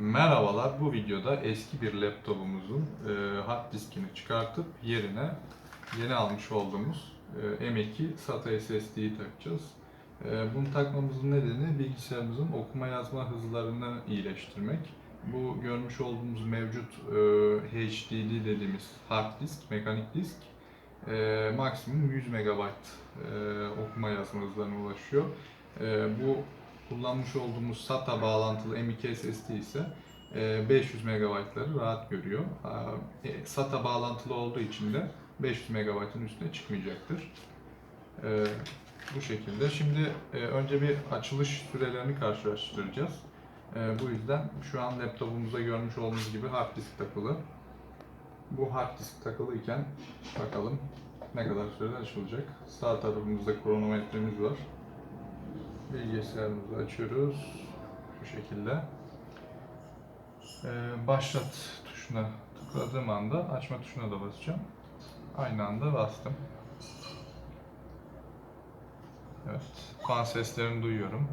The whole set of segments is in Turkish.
Merhabalar, bu videoda eski bir laptopumuzun e, hard diskini çıkartıp yerine yeni almış olduğumuz e, M2 SATA SSD'yi takacağız. E, bunu takmamızın nedeni bilgisayarımızın okuma yazma hızlarını iyileştirmek. Bu görmüş olduğumuz mevcut e, HDD dediğimiz hard disk, mekanik disk e, maksimum 100 MB e, okuma yazma hızlarına ulaşıyor. E, bu kullanmış olduğumuz SATA bağlantılı M2 SSD ise e, 500 MB'ları rahat görüyor. E, SATA bağlantılı olduğu için de 500 MB'ın üstüne çıkmayacaktır. E, Bu şekilde. Şimdi e, önce bir açılış sürelerini karşılaştıracağız. E, Bu yüzden şu an laptopumuza görmüş olduğunuz gibi hard disk takılı. Bu hard disk takılı iken bakalım ne kadar sürede açılacak. Sağ tarafımızda kronometremiz var. Bilgisayarımızı açıyoruz. Bu şekilde. Ee, başlat tuşuna tıkladığım anda açma tuşuna da basacağım. Aynı anda bastım. Evet. Fan seslerini duyuyorum.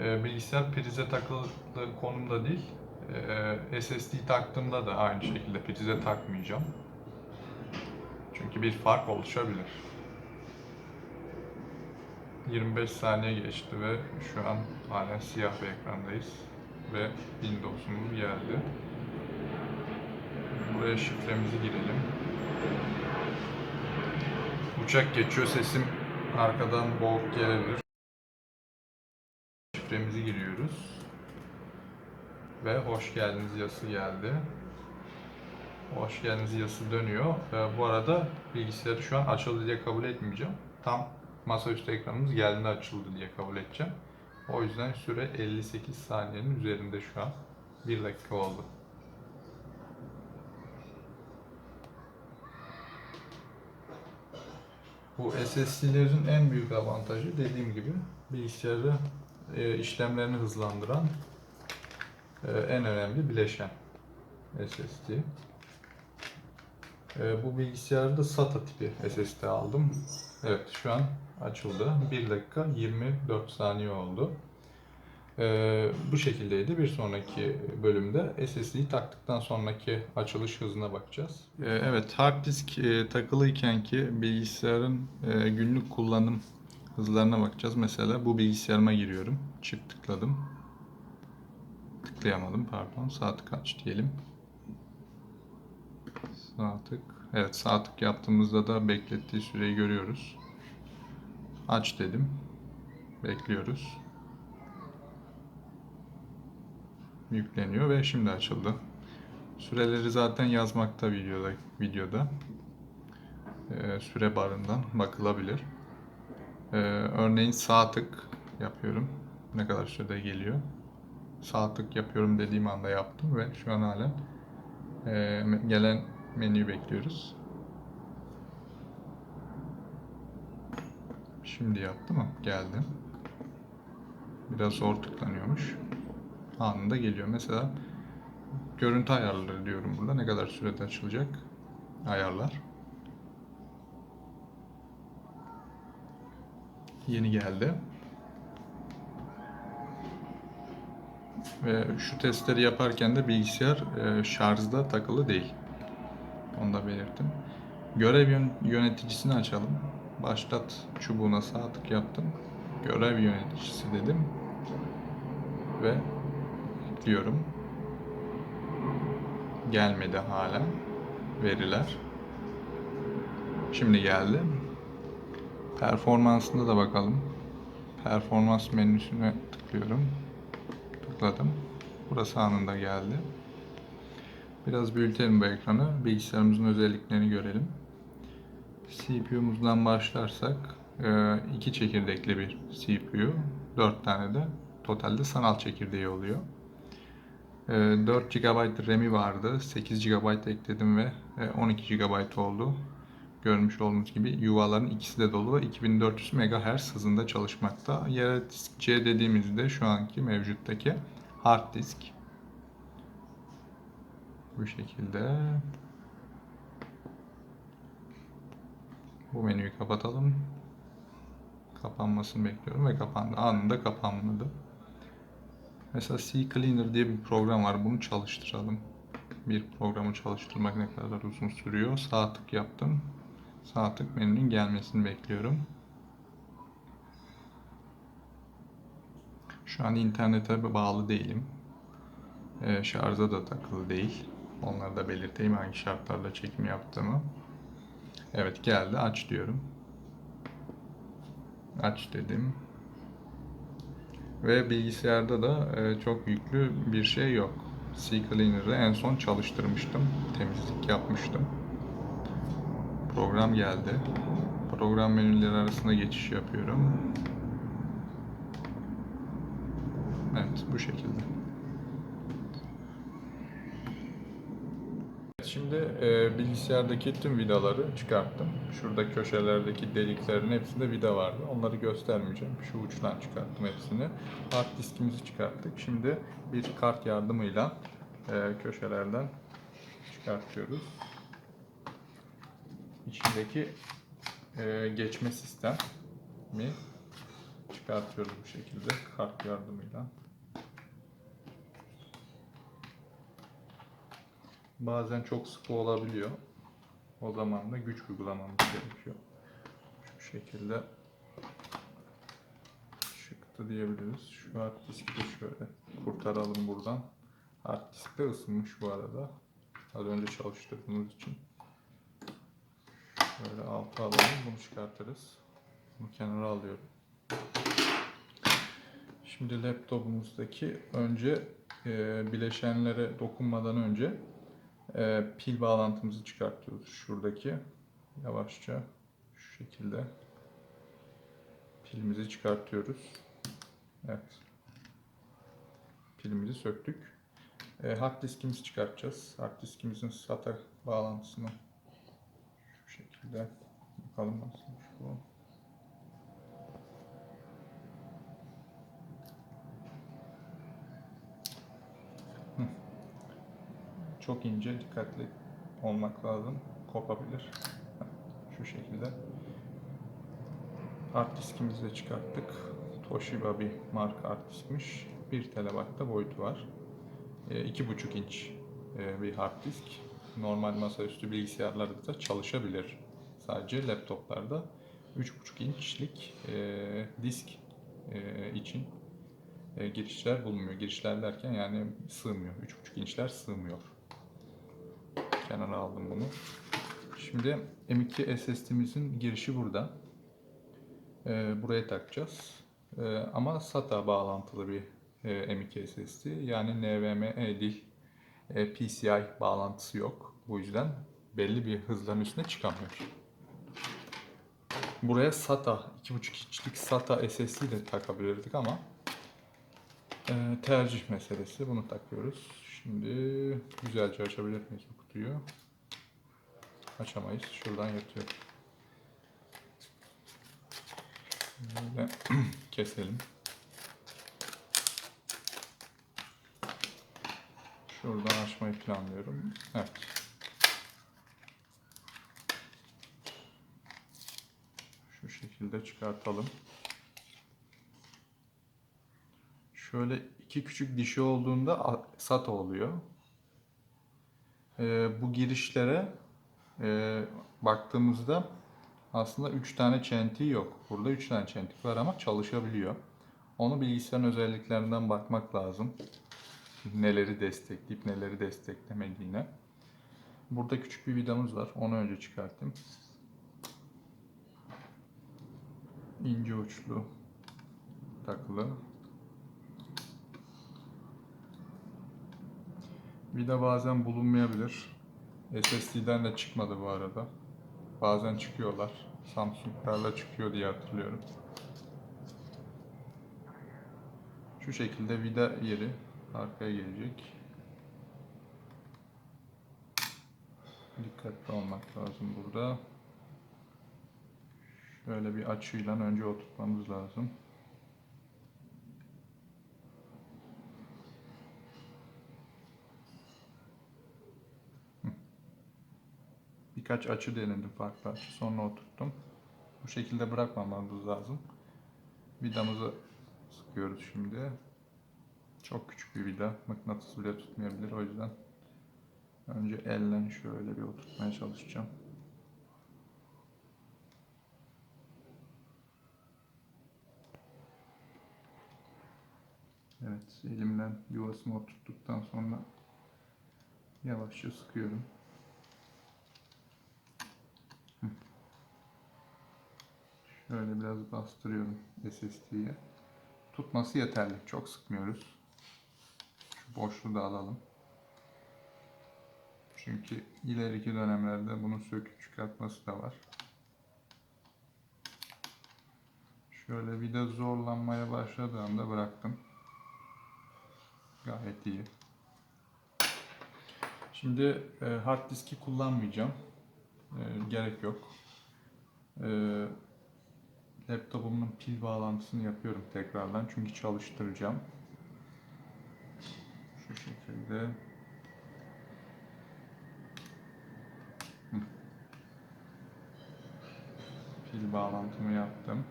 Ee, bilgisayar prize takılı konumda değil. Ee, SSD taktığımda da aynı şekilde prize takmayacağım. Çünkü bir fark oluşabilir. 25 saniye geçti ve şu an halen siyah bir ekrandayız. Ve Windows'umuz geldi. Buraya şifremizi girelim. Uçak geçiyor sesim arkadan boğuk gelebilir. Şifremizi giriyoruz. Ve hoş geldiniz yazısı geldi. Hoş geldiniz yazısı dönüyor. Ee, bu arada bilgisayarı şu an açıldı diye kabul etmeyeceğim. Tam masaüstü ekranımız geldiğinde açıldı diye kabul edeceğim. O yüzden süre 58 saniyenin üzerinde şu an. 1 dakika oldu. Bu SSD'lerin en büyük avantajı dediğim gibi bilgisayarı e, işlemlerini hızlandıran e, en önemli bileşen SSD. E, bu bilgisayarda SATA tipi SSD aldım. Evet şu an açıldı. 1 dakika 24 saniye oldu. E, bu şekildeydi. Bir sonraki bölümde SSD'yi taktıktan sonraki açılış hızına bakacağız. E, evet hard disk e, takılıyken ki bilgisayarın e, günlük kullanım hızlarına bakacağız. Mesela bu bilgisayarıma giriyorum. Çift tıkladım. Tıklayamadım pardon. Saat kaç diyelim. Sağ tık. Evet sağ tık yaptığımızda da beklettiği süreyi görüyoruz. Aç dedim. Bekliyoruz. Yükleniyor ve şimdi açıldı. Süreleri zaten yazmakta videoda. videoda. Ee, süre barından bakılabilir. Ee, örneğin sağ tık yapıyorum. Ne kadar sürede geliyor. Sağ tık yapıyorum dediğim anda yaptım ve şu an halen e, gelen menüyü bekliyoruz. Şimdi yaptı mı? Geldi. Biraz zor tıklanıyormuş. Anında geliyor. Mesela görüntü ayarları diyorum burada. Ne kadar sürede açılacak? Ayarlar. Yeni geldi. Ve şu testleri yaparken de bilgisayar e, şarjda takılı değil. Da belirttim. Görev yön- yöneticisini açalım. Başlat çubuğuna sağ tık yaptım. Görev yöneticisi dedim. Ve ekliyorum. Gelmedi hala veriler. Şimdi geldi. Performansında da bakalım. Performans menüsüne tıklıyorum. Tıkladım. Burası anında geldi. Biraz büyütelim bu ekranı. Bilgisayarımızın özelliklerini görelim. CPU'muzdan başlarsak e, iki çekirdekli bir CPU. 4 tane de totalde sanal çekirdeği oluyor. E, 4 GB RAM'i vardı. 8 GB ekledim ve e, 12 GB oldu. Görmüş olduğunuz gibi yuvaların ikisi de dolu ve 2400 MHz hızında çalışmakta. Yerel disk C dediğimizde şu anki mevcuttaki hard disk. Bu şekilde. Bu menüyü kapatalım. kapanmasını bekliyorum ve kapandı. Anında kapanmadı. Mesela CCleaner diye bir program var. Bunu çalıştıralım. Bir programı çalıştırmak ne kadar uzun sürüyor? Sağ tık yaptım. Sağ tık menünün gelmesini bekliyorum. Şu an internete bağlı değilim. Ee, şarja da takılı değil. Onları da belirteyim hangi şartlarla çekim yaptığımı. Evet geldi aç diyorum. Aç dedim. Ve bilgisayarda da e, çok yüklü bir şey yok. CCleaner'ı en son çalıştırmıştım. Temizlik yapmıştım. Program geldi. Program menüleri arasında geçiş yapıyorum. Evet bu şekilde. Şimdi e, bilgisayardaki tüm vidaları çıkarttım. Şurada köşelerdeki deliklerin hepsinde vida vardı. Onları göstermeyeceğim. Şu uçtan çıkarttım hepsini. Hard diskimizi çıkarttık. Şimdi bir kart yardımıyla e, köşelerden çıkartıyoruz. İçindeki e, geçme sistemi çıkartıyoruz bu şekilde kart yardımıyla. Bazen çok sıkı olabiliyor. O zaman da güç uygulamamız gerekiyor. Şu şekilde çıktı diyebiliriz. Şu hard diski de şöyle kurtaralım buradan. Hard disk de ısınmış bu arada. Az önce çalıştırdığımız için. Şöyle alta alalım. Bunu çıkartırız. Bunu kenara alıyorum. Şimdi laptopumuzdaki önce e, bileşenlere dokunmadan önce e, pil bağlantımızı çıkartıyoruz. Şuradaki yavaşça şu şekilde pilimizi çıkartıyoruz. Evet. Pilimizi söktük. E, hard diskimizi çıkartacağız. Hard diskimizin SATA bağlantısını şu şekilde bakalım nasılmış bu. Çok ince, dikkatli olmak lazım. Kopabilir. Şu şekilde. Hard diskimizi de çıkarttık. Toshiba bir marka hard diskmiş. 1 TB da boyutu var. E, 2,5 inç e, bir hard disk. Normal masaüstü bilgisayarlarda da çalışabilir. Sadece laptoplarda 3,5 inçlik e, disk e, için e, girişler bulunmuyor. Girişler derken yani sığmıyor. 3,5 inçler sığmıyor. Kenara aldım bunu. Şimdi M2 SSD'mizin girişi burada. Ee, buraya takacağız. Ee, ama SATA bağlantılı bir e, M2 SSD. Yani NVMe değil. E, PCI bağlantısı yok. Bu yüzden belli bir hızların üstüne çıkamıyor. Buraya SATA, 2.5 inçlik SATA SSD de takabilirdik ama e, tercih meselesi. Bunu takıyoruz. Şimdi güzelce açabilir miyiz bu kutuyu? Açamayız. Şuradan yatıyor. Böyle keselim. Şuradan açmayı planlıyorum. Evet. Şu şekilde çıkartalım. Şöyle iki küçük dişi olduğunda SATA oluyor. Ee, bu girişlere e, baktığımızda aslında 3 tane çentiği yok. Burada 3 tane çentik var ama çalışabiliyor. Onu bilgisayarın özelliklerinden bakmak lazım. Neleri destekleyip neleri desteklemediğine. Burada küçük bir vidamız var. Onu önce çıkarttım. İnce uçlu takılı. Vida bazen bulunmayabilir. SSD'den de çıkmadı bu arada. Bazen çıkıyorlar. Samsung'larla çıkıyor diye hatırlıyorum. Şu şekilde vida yeri arkaya gelecek. Dikkatli olmak lazım burada. Şöyle bir açıyla önce oturtmamız lazım. Birkaç açı denedim farklı açı sonra oturttum. Bu şekilde bırakmamamız lazım. Vidamızı sıkıyoruz şimdi. Çok küçük bir vida. Mıknatıs bile tutmayabilir o yüzden. Önce elle şöyle bir oturtmaya çalışacağım. Evet, elimden yuvasını oturttuktan sonra yavaşça sıkıyorum. Şöyle biraz bastırıyorum SSD'ye. Tutması yeterli. Çok sıkmıyoruz. Şu boşluğu da alalım. Çünkü ileriki dönemlerde bunu söküp çıkartması da var. Şöyle vida zorlanmaya başladığında bıraktım. Gayet iyi. Şimdi e, hard diski kullanmayacağım. E, gerek yok. E, laptopumun pil bağlantısını yapıyorum tekrardan çünkü çalıştıracağım. Şu şekilde. Pil bağlantımı yaptım.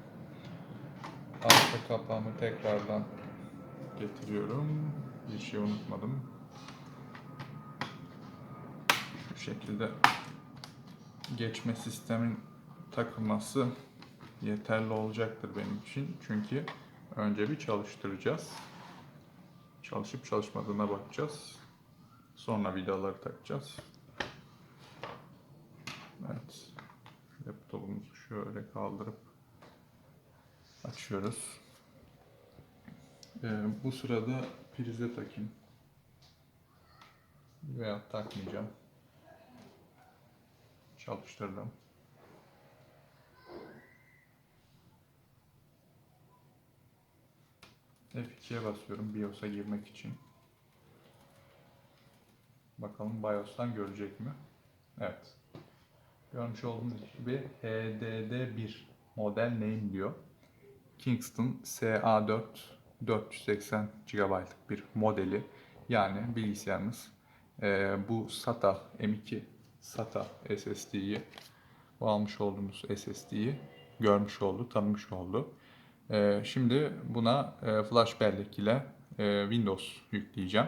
Arka kapağımı tekrardan getiriyorum. Bir şey unutmadım. Şu şekilde geçme sistemin takılması yeterli olacaktır benim için. Çünkü önce bir çalıştıracağız. Çalışıp çalışmadığına bakacağız. Sonra vidaları takacağız. Evet. Laptopumuzu şöyle kaldırıp açıyoruz. Ee, bu sırada prize takayım. Veya takmayacağım. Çalıştırdım. F2'ye basıyorum BIOS'a girmek için. Bakalım BIOS'tan görecek mi? Evet. Görmüş olduğunuz gibi HDD1 model name diyor. Kingston SA4 480 GB'lık bir modeli. Yani bilgisayarımız e, bu SATA M2 SATA SSD'yi bu almış olduğumuz SSD'yi görmüş oldu, tanımış oldu. E, şimdi buna e, flash bellek ile e, Windows yükleyeceğim.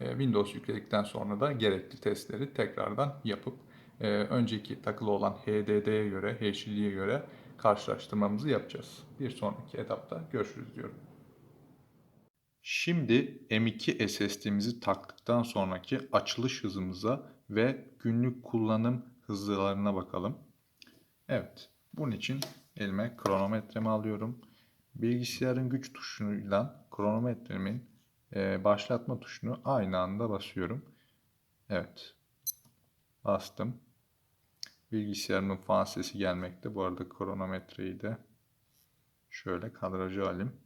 E, Windows yükledikten sonra da gerekli testleri tekrardan yapıp önceki takılı olan HDD'ye göre, HDD'ye göre karşılaştırmamızı yapacağız. Bir sonraki etapta görüşürüz diyorum. Şimdi M2 SSD'mizi taktıktan sonraki açılış hızımıza ve günlük kullanım hızlarına bakalım. Evet, bunun için elime kronometremi alıyorum. Bilgisayarın güç tuşuyla kronometremin e, başlatma tuşunu aynı anda basıyorum. Evet, bastım. Bilgisayarımın fan sesi gelmekte. Bu arada kronometreyi de şöyle kadrajı alayım.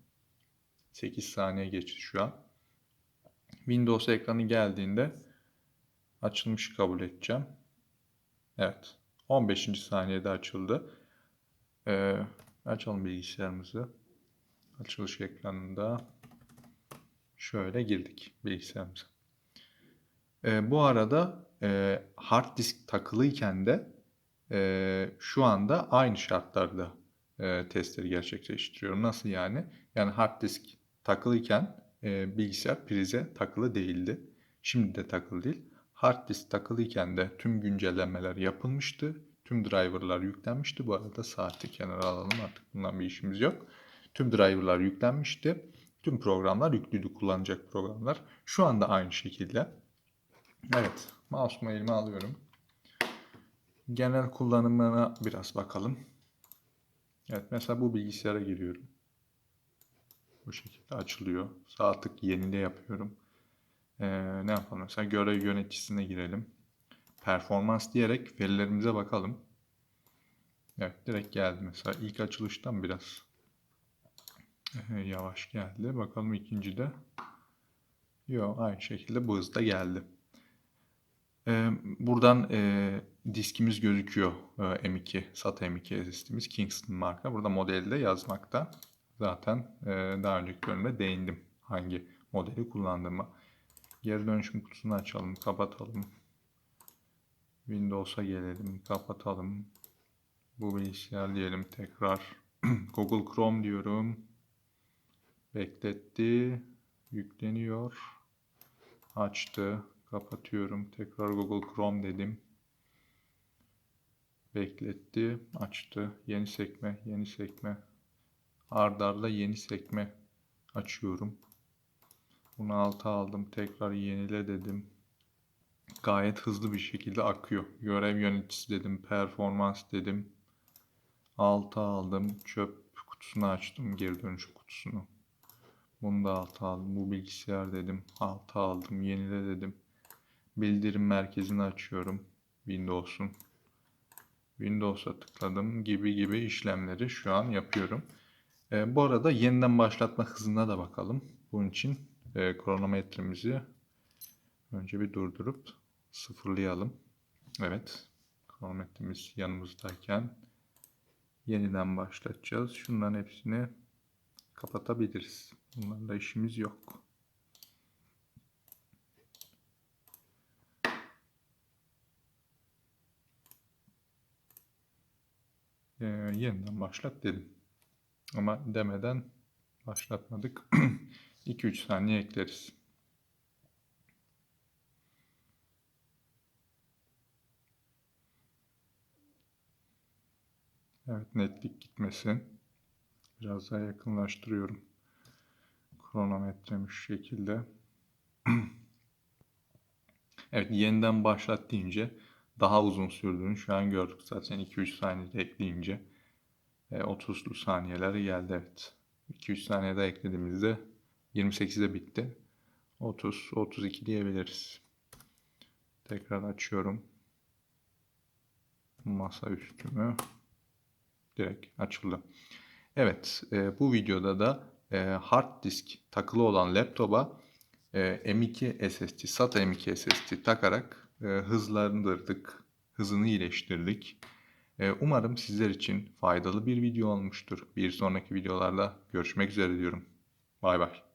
8 saniye geçti şu an. Windows ekranı geldiğinde açılmış kabul edeceğim. Evet. 15. saniyede açıldı. Ee, açalım bilgisayarımızı. Açılış ekranında şöyle girdik bilgisayarımıza. Ee, bu arada e, hard disk takılıyken de e, şu anda aynı şartlarda e, testleri gerçekleştiriyorum. Nasıl yani? Yani hard disk takılıyken e, bilgisayar prize takılı değildi. Şimdi de takılı değil. Hard disk takılıyken de tüm güncellemeler yapılmıştı. Tüm driverlar yüklenmişti. Bu arada saati kenara alalım artık bundan bir işimiz yok. Tüm driverlar yüklenmişti. Tüm programlar yüklüydü kullanacak programlar. Şu anda aynı şekilde. Evet, mouse'umu elime alıyorum. Genel kullanımına biraz bakalım. Evet, mesela bu bilgisayara giriyorum. Bu şekilde açılıyor. Sağ tık yenile yapıyorum. Ee, ne yapalım? Mesela görev yöneticisine girelim. Performans diyerek verilerimize bakalım. Evet direkt geldi. Mesela ilk açılıştan biraz yavaş geldi. Bakalım ikinci de. Yok aynı şekilde bu hızda geldi. Ee, buradan e, diskimiz gözüküyor. E, M2, SATA M2 SSD'miz Kingston marka. Burada modeli de yazmakta. Zaten e, daha önceki bölümde değindim hangi modeli kullandığıma. Geri dönüşüm kutusunu açalım, kapatalım. Windows'a gelelim, kapatalım. Bu bilgisayar diyelim tekrar. Google Chrome diyorum. Bekletti. Yükleniyor. Açtı. Kapatıyorum. Tekrar Google Chrome dedim. Bekletti. Açtı. Yeni sekme. Yeni sekme. Arda arda yeni sekme açıyorum. Bunu alta aldım. Tekrar yenile dedim. Gayet hızlı bir şekilde akıyor. Görev yöneticisi dedim. Performans dedim. Alta aldım. Çöp kutusunu açtım. Geri dönüş kutusunu. Bunu da alta aldım. Bu bilgisayar dedim. Alta aldım. Yenile dedim. Bildirim merkezini açıyorum. Windows'un. Windows'a tıkladım gibi gibi işlemleri şu an yapıyorum. Ee, bu arada yeniden başlatma hızına da bakalım. Bunun için e, kronometremizi önce bir durdurup sıfırlayalım. Evet. Kronometremiz yanımızdayken yeniden başlatacağız. Şunların hepsini kapatabiliriz. Bunlarla işimiz yok. Ee, yeniden başlat dedim. Ama demeden başlatmadık. 2-3 saniye ekleriz. Evet netlik gitmesin. Biraz daha yakınlaştırıyorum. Kronometremi şu şekilde. evet yeniden başlat deyince daha uzun sürdüğünü şu an gördük. Zaten 2-3 saniyede ekleyince e, 30'lu saniyeler geldi evet. 2-3 saniyede eklediğimizde 28'de bitti. 30, 32 diyebiliriz. Tekrar açıyorum. Masa üstümü direkt açıldı. Evet, e, bu videoda da e, hard disk takılı olan laptopa e, M2 SSD, SATA M2 SSD takarak e, hızlandırdık, hızını iyileştirdik. E, umarım sizler için faydalı bir video olmuştur. Bir sonraki videolarda görüşmek üzere diyorum. Bay bay.